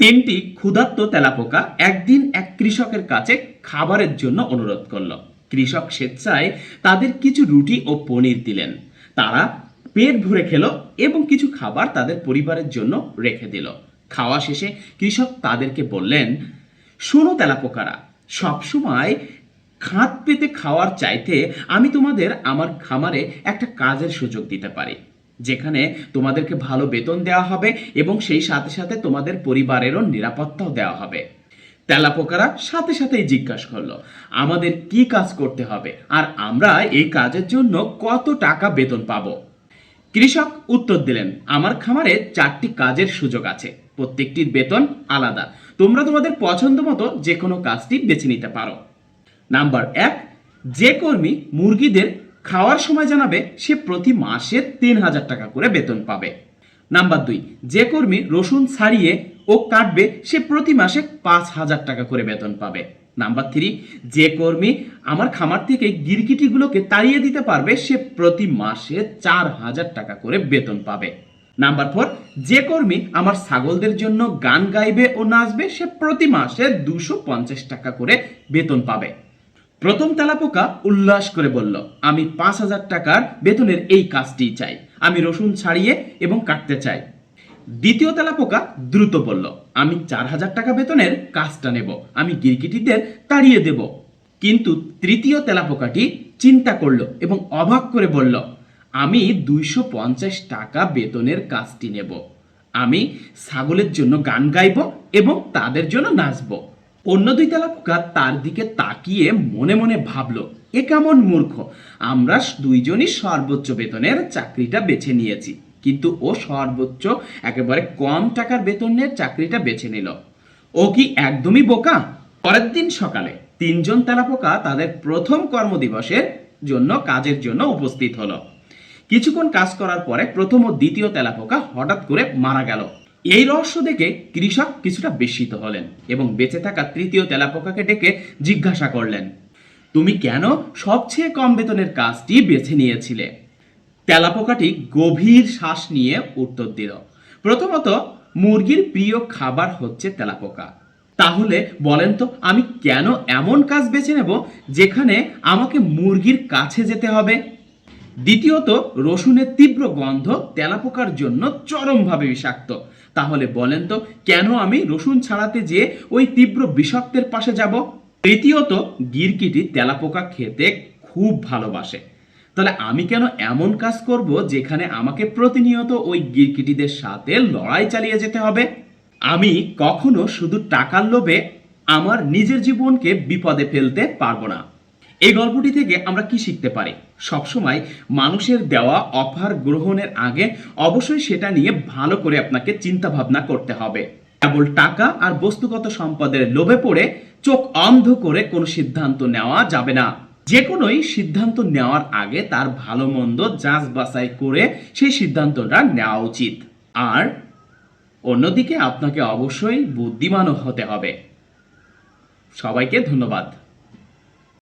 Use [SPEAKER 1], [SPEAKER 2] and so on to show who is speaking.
[SPEAKER 1] তিনটি ক্ষুধার্ত তেলাপোকা একদিন এক কৃষকের কাছে খাবারের জন্য অনুরোধ করল। কৃষক স্বেচ্ছায় তাদের কিছু রুটি ও পনির দিলেন। তারা পেট ভরে খেলো এবং কিছু খাবার তাদের পরিবারের জন্য রেখে দিল। খাওয়া শেষে কৃষক তাদেরকে বললেন, শোনো তেলাপোকারা সবসময় খাত পেতে খাওয়ার চাইতে আমি তোমাদের আমার খামারে একটা কাজের সুযোগ দিতে পারি। যেখানে তোমাদেরকে ভালো বেতন দেওয়া হবে এবং সেই সাথে সাথে তোমাদের পরিবারেরও নিরাপত্তাও দেওয়া হবে। তেলাপোকারা সাথে সাথেই জিজ্ঞাসা করল, আমাদের কি কাজ করতে হবে? আর আমরা এই কাজের জন্য কত টাকা বেতন পাবো? কৃষক উত্তর দিলেন, আমার খামারে চারটি কাজের সুযোগ আছে। প্রত্যেকটির বেতন আলাদা। তোমরা তোমাদের পছন্দ মতো যে কোনো কাজটি বেছে নিতে পারো। নাম্বার এক, যে কর্মী মুরগিদের খাওয়ার সময় জানাবে, সে প্রতি মাসে তিন হাজার টাকা করে বেতন পাবে। নাম্বার দুই, যে কর্মী রসুন ছাড়িয়ে ও কাটবে, সে প্রতি মাসে পাঁচ হাজার টাকা করে বেতন পাবে। নাম্বার থ্রি, যে কর্মী আমার খামার থেকে গিরগিটিগুলোকে তাড়িয়ে দিতে পারবে, সে প্রতি মাসে চার হাজার টাকা করে বেতন পাবে। নাম্বার ফোর, যে কর্মী আমার ছাগলদের জন্য গান গাইবে ও নাচবে, সে প্রতি মাসে দুশো পঞ্চাশ টাকা করে বেতন পাবে। প্রথম তেলাপোকা উল্লাস করে বলল, আমি পাঁচ হাজার টাকার বেতনের এই কাজটি চাই। আমি রসুন ছাড়িয়ে এবং কাটতে চাই। দ্বিতীয় তেলাপোকা দ্রুত বলল, আমি চার হাজার টাকা বেতনের কাজটা নেব। আমি গিরগিটিদের তাড়িয়ে দেব। কিন্তু তৃতীয় তেলাপোকাটি চিন্তা করল এবং অবাক করে বলল, আমি দুইশো পঞ্চাশ টাকা বেতনের কাজটি নেব। আমি ছাগলের জন্য গান গাইব এবং তাদের জন্য নাচবো। অন্য দুই তেলাপোকা তার দিকে তাকিয়ে মনে মনে ভাবলো, এ কেমন মূর্খ? আমরা দুইজনই সর্বোচ্চ বেতনের চাকরিটা বেছে নিয়েছি। কিন্তু ও সর্বোচ্চ, একেবারে কম টাকার বেতনের চাকরিটা বেছে নিল। ও কি একদমই বোকা? পরের দিন সকালে তিনজন তেলাপোকা তাদের প্রথম কর্মদিবসের জন্য, কাজের জন্য উপস্থিত হলো। কিছুক্ষণ কাজ করার পরে প্রথম ও দ্বিতীয় তেলাপোকা হঠাৎ করে মারা গেল। এই রহস্য দেখে কৃষক কিছুটা বিস্মিত হলেন এবং বেঁচে থাকা তৃতীয় তেলাপোকাকে ডেকে জিজ্ঞাসা করলেন, তুমি কেন সবচেয়ে কম বেতনের কাজটি বেছে নিয়েছিলে? তেলাপোকাটি গভীর শ্বাস নিয়ে উত্তর দিল, প্রথমত, মুরগির প্রিয় খাবার হচ্ছে তেলাপোকা। তাহলে বলেন তো, আমি কেন এমন কাজ বেছে নেব যেখানে আমাকে মুরগির কাছে যেতে হবে? দ্বিতীয়ত, রসুনের তীব্র গন্ধ তেলাপোকার জন্য চরমভাবে বিষাক্ত। তাহলে বলেন তো, কেন আমি রসুন ছাড়াতে যেয়ে ওই তীব্র বিষাক্তের পাশে যাব? তৃতীয়ত, গিরকিটি তেলাপোকা খেতে খুব ভালোবাসে। তাহলে আমি কেন এমন কাজ করব যেখানে আমাকে প্রতিনিয়ত ওই গিরকিটিদের সাথে লড়াই চালিয়ে যেতে হবে? আমি কখনো শুধু টাকার লোভে আমার নিজের জীবনকে বিপদে ফেলতে পারব না। এই গল্পটি থেকে আমরা কি শিখতে পারি? সবসময় মানুষের দেওয়া অফার গ্রহণের আগে অবশ্যই সেটা নিয়ে ভালো করে আপনাকে চিন্তা ভাবনা করতে হবে। কেবল টাকা আর বস্তুগত সম্পদের লোভে পড়ে চোখ অন্ধ করে কোনো সিদ্ধান্ত নেওয়া যাবে না। যে কোনোই সিদ্ধান্ত নেওয়ার আগে তার ভালো মন্দ যাচ বাছাই করে সেই সিদ্ধান্তটা নেওয়া উচিত। আর অন্যদিকে আপনাকে অবশ্যই বুদ্ধিমানও হতে হবে। সবাইকে ধন্যবাদ।